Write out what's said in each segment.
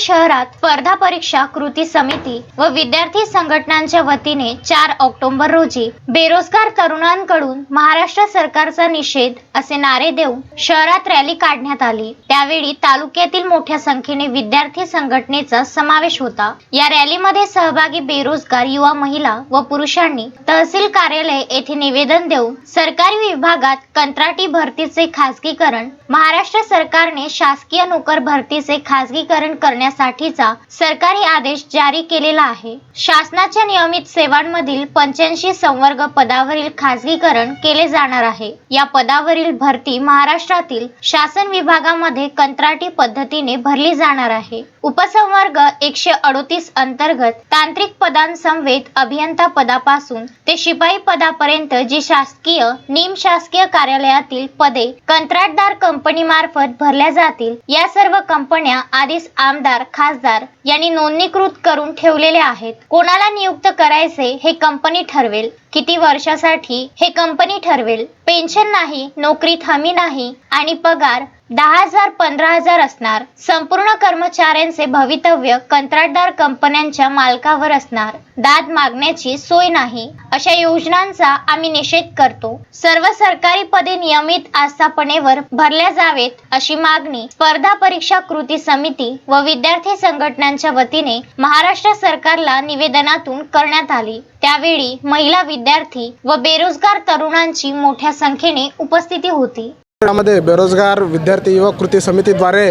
शहरात स्पर्धा परीक्षा कृती समिती व विद्यार्थी संघटनांच्या वतीने चार ऑक्टोबर रोजी बेरोजगार तरुणांकडून महाराष्ट्र सरकारचा निषेध असे नारे देऊन शहरात रॅली काढण्यात आली. त्यावेळी तालुक्यातील मोठ्या संख्येने विद्यार्थी संघटनेचा समावेश होता. या रॅलीमध्ये सहभागी बेरोजगार युवा महिला व पुरुषांनी तहसील कार्यालय येथे निवेदन देऊन सरकारी विभागात कंत्राटी भरतीचे खासगीकरण महाराष्ट्र सरकारने शासकीय नोकर भरतीचे खासगीकरण करण्यासाठीचा सरकारी आदेश जारी केलेला आहे. शासनाच्या नियमित सेवांमधील पंच्याऐंशी संवर्ग पदावरील खासगीकरण केले जाणार आहे. या पदावरील भरती महाराष्ट्रातील शासन विभागामध्ये कंत्राटी पद्धतीने भरली जाणार आहे. उपसंवर्ग एकशे अडोतीस अंतर्गत तांत्रिक पदांसमवेत अभियंता पदापासून ते शिपाई पदापर्यंत जी शासकीय निमशासकीय कार्यालयातील पदे कंत्राटदार कंपनी मार्फत भरल्या जातील या सर्व कंपन्या आधीच आमदार खासदार यांनी नोंदणीकृत करून ठेवलेल्या आहेत. कोणाला नियुक्त करायचे हे कंपनी ठरवेल. किती वर्षासाठी हे कंपनी ठरवेल. पेन्शन नाही नोकरीत हमी नाही आणि पगार दहा हजार पंधरा हजार असणार. संपूर्ण कर्मचाऱ्यांचे भवितव्य कंत्राटदार कंपन्यांच्या मालकावर असणार. दाद मागण्याची सोय नाही. अशा योजनांचा आम्ही निषेध करतो. सर्व सरकारी पदे नियमित आस्थापनेवर भरल्या जावेत अशी मागणी स्पर्धा परीक्षा कृती समिती व विद्यार्थी संघटनांच्या वतीने महाराष्ट्र सरकारला निवेदनातून करण्यात आली. त्यावेळी महिला विद्यार्थी व बेरोजगार तरुणांची मोठ्या संख्येने उपस्थिती होती. यामध्ये बेरोजगार विद्यार्थी युवक कृती समितीद्वारे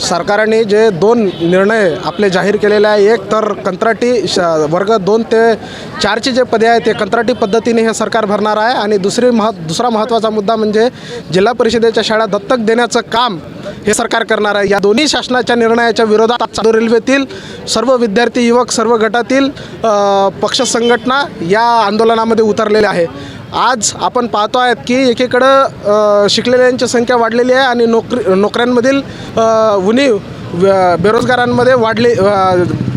सरकारने जे दोन निर्णय आपले जाहीर केलेले आहे एक तर कंत्राटी श वर्ग दोन ते चारचे जे पदे आहेत ते कंत्राटी पद्धतीने हे सरकार भरणार आहे आणि दुसरी मह दुसरा महत्त्वाचा मुद्दा म्हणजे जिल्हा परिषदेच्या शाळा दत्तक देण्याचं काम हे सरकार करणार आहे. या दोन्ही शासनाच्या निर्णयाच्या विरोधात चालू रेल्वेतील सर्व विद्यार्थी युवक सर्व गटातील पक्ष संघटना या आंदोलनामध्ये उतरलेल्या आहे. आज आपण पाहतो आहेत की एकीकडं शिकलेल्यांची संख्या वाढलेली आहे आणि नोकरी नोकऱ्यांमधील उणीव बेरोजगारांमध्ये वाढले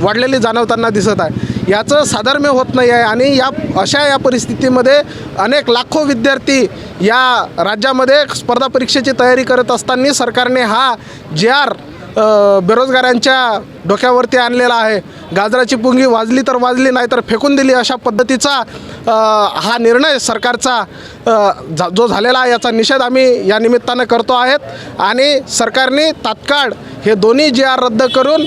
वाढलेली जाणवताना दिसत आहे. याचं साधर्म्य होत नाही आहे आणि या अशा या परिस्थितीमध्ये अनेक लाखो विद्यार्थी या राज्यामध्ये स्पर्धा परीक्षेची तयारी करत असताना सरकारने हा जे आर बेरोजगारांच्या डोक्यावरती आणलेला आहे. गाजराची पुंगी वाजली तर वाजली नाही तर फेकून दिली अशा पद्धतीचा हा निर्णय सरकारचा जो झालेला आहे याचा निषेध आम्ही या निमित्तानं करतो आहेत. आणि सरकारने तात्काळ हे दोन्ही जी आर रद्द करून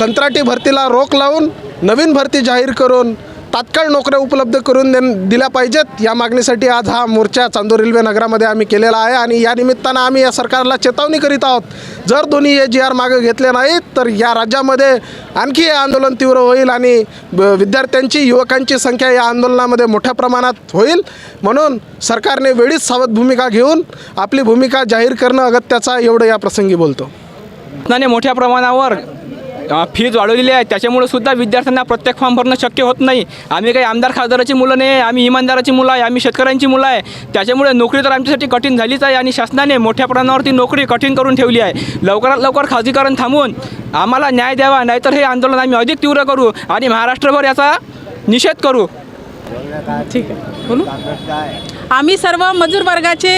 कंत्राटी भरतीला रोख लावून नवीन भरती जाहीर करून तात्काळ नोकऱ्या उपलब्ध करून दे दिल्या पाहिजेत. या मागणीसाठी आज हा मोर्चा चांदूर रेल्वे नगरामध्ये आम्ही केलेला आहे आणि या निमित्तानं आम्ही या सरकारला चेतावणी करीत आहोत. जर दोन्ही हे जी आर मागं घेतले नाहीत तर या राज्यामध्ये आणखी हे आंदोलन तीव्र होईल आणि ब- विद्यार्थ्यांची युवकांची संख्या या आंदोलनामध्ये मोठ्या प्रमाणात होईल. म्हणून सरकारने वेळीच सावध भूमिका घेऊन आपली भूमिका जाहीर करणं अगत्याचा एवढं या प्रसंगी बोलतो. शासनाने मोठ्या प्रमाणावर फीज वाढवलेली आहे. त्याच्यामुळे सुद्धा विद्यार्थ्यांना प्रत्येक फॉर्म भरणं शक्य होत नाही. आम्ही काही आमदार खासदाराची मुलं नाही आम्ही इमानदाराची मुलं आहे आम्ही शेतकऱ्यांची मुलं आहे. त्याच्यामुळे नोकरी तर आमच्यासाठी कठीण झालीच आहे आणि शासनाने मोठ्या प्रमाणावरती नोकरी कठीण करून ठेवली आहे. लवकरात लवकर खाजगीकरण थांबवून आम्हाला न्याय द्यावा नाहीतर हे आंदोलन आम्ही अधिक तीव्र करू आणि महाराष्ट्रभर याचा निषेध करू. ठीक आहे. बोलू. आम्ही सर्व मजूर वर्गाचे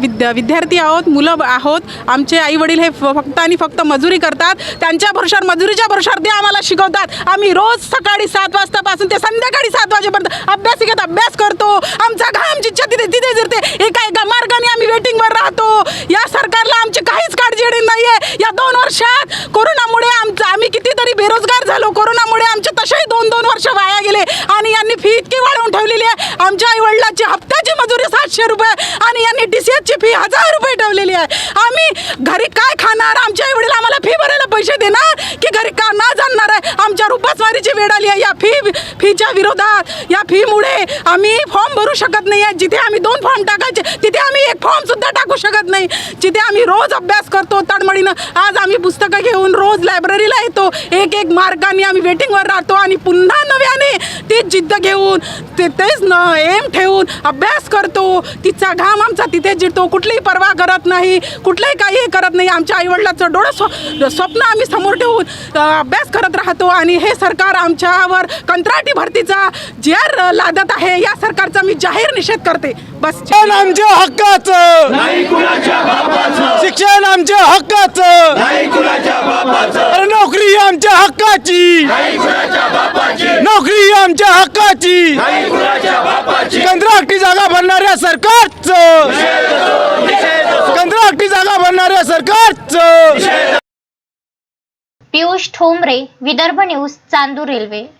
विद्या विद्यार्थी आहोत मुलं आहोत. आमचे आई वडील हे फक्त आणि फक्त मजुरी करतात. त्यांच्या भरोशावर मजुरीच्या भरोशावर ते आम्हाला शिकवतात. आम्ही रोज सकाळी सात वाजतापासून ते संध्याकाळी सात वाजेपर्यंत अभ्यासिकेत अभ्यास करतो. आमचा घाम जिच्छा तिथे तिथे जिरते एका एका मार्गाने आम्ही वेटिंगवर राहतो. या सरकारला आमची काहीच काळजी नाही आहे या दोन वर्षात कोरोनामुळे आमचं आम्ही कितीतरी बेरोजगार झालो. कोरोनामुळे आमचे तसेही दोन दोन वर्ष वाया गेले. आणि यांनी फी इतकी वाढवून ठेवलेली आहे आमच्या आई वडिलांची हप्त्याची मजुरी सातशे रुपये आणि यांनी डी सी एचची फी हजार रुपये ठेवलेली आहे. आम्ही घरी काय खाणार? आमच्या आईवडील आम्हाला फी भरायला पैसे देणार की घरी का ना जाणणार आहे? आमच्यावर उपासमारीची वेळ आली आहे. या फी फीच्या विरोधात या फीमुळे आम्ही फॉर्म भरू शकत नाही आहे. जिथे आम्ही दोन फॉर्म टाकायचे तिथे आम्ही एक फॉर्मसुद्धा टाकू शकत नाही. जिथे आम्ही रोज अभ्यास करतो तडमडीनं आज आम्ही पुस्तकं घेऊन रोज लायब्ररीला येतो. एक एक मार्गाने आम्ही वेटिंगवर राहतो आणि पुन्हा नव्या तीच जिद्द घेऊन ते तेच न एम ठेवून अभ्यास करतो. तिचा घाम आमचा तिथे जिरतो. कुठलीही पर्वा करत नाही. कुठलंही काही करत नाही. आमच्या आईवडिलाचं डोळं स्व स्वप्न आम्ही समोर ठेवून अभ्यास करत राहतो. आणि हे सरकार आमच्यावर कंत्राटी भरतीचा जे आर लादत आहे या सरकारचा मी जाहीर निषेध करते. बस. शिक्षण आमच्या हक्काचं. शिक्षण आमच्या हक्काचं. आमच्या हक्काची. नोकरी आमच्या हक्काची. कंत्राटी जागा भरणाऱ्या सरकारच. कंत्राटी जागा भरणाऱ्या सरकारच. Piyush Thombare Vidarbha news Chandur railway.